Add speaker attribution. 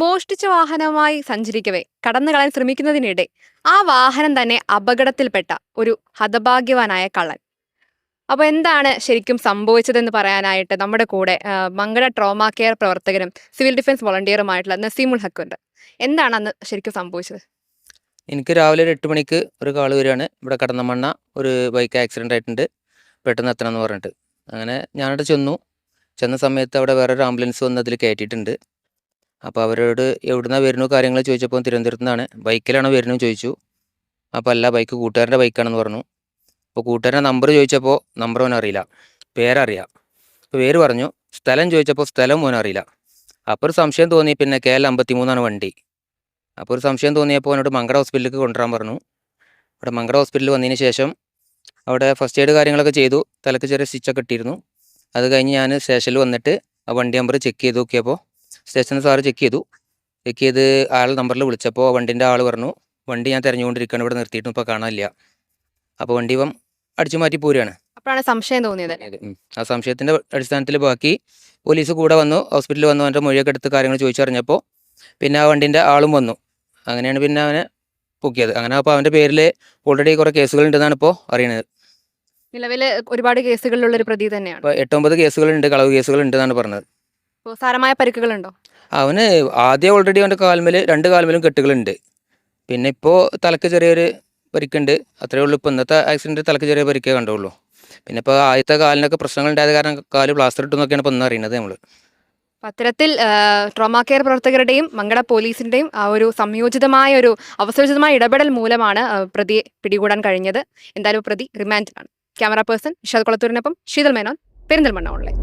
Speaker 1: മോഷ്ടിച്ച വാഹനവുമായി സഞ്ചരിക്കവേ കടന്നു കളയാൻ ശ്രമിക്കുന്നതിനിടെ ആ വാഹനം തന്നെ അപകടത്തിൽപ്പെട്ട ഒരു ഹതഭാഗ്യവാനായ കള്ളൻ. അപ്പോൾ എന്താണ് ശരിക്കും സംഭവിച്ചതെന്ന് പറയാനായിട്ട് നമ്മുടെ കൂടെ മംഗള ട്രോമ കെയർ പ്രവർത്തകനും സിവിൽ ഡിഫൻസ് വോളണ്ടിയറുമായിട്ടുള്ള നസീമുൽ ഹക്കുണ്ട് എന്താണ് അന്ന് ശരിക്കും സംഭവിച്ചത്?
Speaker 2: എനിക്ക് രാവിലെ ഒരു എട്ട് മണിക്ക് ഒരു കാൾ വരികയാണ്. ഇവിടെ കടന്നമണ്ണ ഒരു ബൈക്ക് ആക്സിഡന്റ് ആയിട്ടുണ്ട്. പെട്ടെന്ന് എത്തണം എന്ന് പറഞ്ഞിട്ട്. അങ്ങനെ ഞാനവിടെ ചെന്നു. ചെന്ന സമയത്ത് അവിടെ വേറൊരു ആംബുലൻസ് വന്ന് അതിൽ കയറ്റിയിട്ടുണ്ട്. അപ്പോൾ അവരോട് എവിടുന്ന വരുന്നു കാര്യങ്ങൾ ചോദിച്ചപ്പോൾ തിരുവനന്തപുരത്ത് നിന്നാണ് ബൈക്കിലാണോ വരുന്നു ചോദിച്ചു. അപ്പോൾ അല്ല ബൈക്ക് കൂട്ടുകാരന്റെ ബൈക്കാണെന്ന് പറഞ്ഞു. അപ്പോൾ കൂട്ടുകാരന്റെ നമ്പർ ചോദിച്ചപ്പോൾ നമ്പർ ഓൻ അറിയില്ല. പേരറിയാം. അപ്പോൾ പേര് പറഞ്ഞു. സ്ഥലം ചോദിച്ചപ്പോൾ സ്ഥലം ഓൻ അറിയില്ല. അപ്പോൾ ഒരു സംശയം തോന്നി പിന്നെ കെ എൽ അമ്പത്തി മൂന്നാണ് വണ്ടി. അപ്പോൾ ഒരു സംശയം തോന്നിയപ്പോൾ എന്നോട് മങ്കട ഹോസ്പിറ്റലിലേക്ക് കൊണ്ടുവരാൻ പറഞ്ഞു. അവിടെ മങ്കട ഹോസ്പിറ്റലിൽ വന്നതിന് ശേഷം അവിടെ ഫസ്റ്റ് എയ്ഡ് കാര്യങ്ങളൊക്കെ ചെയ്തു. തലക്ക് ചെറിയ സ്റ്റിച്ചൊക്കെ ഇട്ടിരുന്നു. അത് കഴിഞ്ഞ് ഞാൻ സ്റ്റേഷനിൽ വന്നിട്ട് ആ വണ്ടി നമ്പർ ചെക്ക് ചെയ്ത് നോക്കിയപ്പോൾ സ്റ്റേഷനിൽ സാറ് ചെക്ക് ചെയ്തു. ചെക്ക് ചെയ്ത് ആൾ നമ്പറിൽ വിളിച്ചപ്പോൾ വണ്ടിന്റെ ആൾ പറഞ്ഞു വണ്ടി ഞാൻ തിരഞ്ഞുകൊണ്ടിരിക്കുകയാണ് ഇവിടെ നിർത്തിയിട്ടും ഇപ്പോൾ കാണാനില്ല. അപ്പോൾ വണ്ടി ഇപ്പം അടിച്ചു മാറ്റി പോരുകയാണ്
Speaker 1: അപ്പോഴാണ് സംശയം തോന്നിയത്.
Speaker 2: ആ സംശയത്തിന്റെ അടിസ്ഥാനത്തിൽ ബാക്കി പോലീസ് കൂടെ വന്നു ഹോസ്പിറ്റലിൽ വന്നു അവന്റെ മൊഴിയൊക്കെ എടുത്ത് കാര്യങ്ങൾ ചോദിച്ചറിഞ്ഞപ്പോൾ പിന്നെ ആ വണ്ടിന്റെ ആളും വന്നു. അങ്ങനെയാണ് പിന്നെ അവനെ പൊക്കിയത്. അങ്ങനെ അപ്പോൾ അവന്റെ പേരിൽ ഓൾറെഡി കുറേ കേസുകളുണ്ടെന്നാണ് ഇപ്പോൾ അറിയണത്.
Speaker 1: നിലവിൽ ഒരുപാട് കേസുകളിലുള്ള ഒരു പ്രതി തന്നെയാണ്.
Speaker 2: ഇപ്പോൾ എട്ടൊമ്പത് കേസുകളുണ്ട് കളവ് കേസുകൾ ഉണ്ടെന്നാണ് പറഞ്ഞത്.
Speaker 1: സാരമായ പരിക്കുകളുണ്ടോ?
Speaker 2: അവന് ആദ്യം ഓൾറെഡി അവന്റെ കാൽമേൽ രണ്ട് കാൽമേലും കെട്ടുകളുണ്ട്. പിന്നെ ഇപ്പോൾ തലക്ക് ചെറിയൊരു പരിക്കുണ്ട്. അത്രേ ഉള്ളൂ. ഇപ്പോൾ ഇന്നത്തെ ആക്സിഡന്റ് തലക്ക് ചെറിയ പരിക്കേ കണ്ടുള്ളൂ. പിന്നെ ഇപ്പോൾ ആദ്യത്തെ കാലിനൊക്കെ പ്രശ്നങ്ങൾ ഉണ്ടായത് കാരണം കാൽ പ്ലാസ്റ്റർ ഇട്ടെന്നൊക്കെയാണ് ഇപ്പോൾ ഇന്ന് അറിയുന്നത് നമ്മൾ
Speaker 1: പത്രത്തിൽ അത്തരത്തിൽ ട്രോമാ കെയർ പ്രവർത്തകരുടെയും മംഗള പോലീസിന്റെയും ആ ഒരു സംയോജിതമായ ഒരു അവസരോചിതമായ ഇടപെടൽ മൂലമാണ് പ്രതിയെ പിടികൂടാൻ കഴിഞ്ഞത്. എന്തായാലും പ്രതി റിമാൻഡിലാണ് ക്യാമറ പേഴ്സൺ ഇഷാദ് കുളത്തൂരിനൊപ്പം ശീതൽ മേനോൻ പെരിന്തൽമണ്ണ ഓൺലൈൻ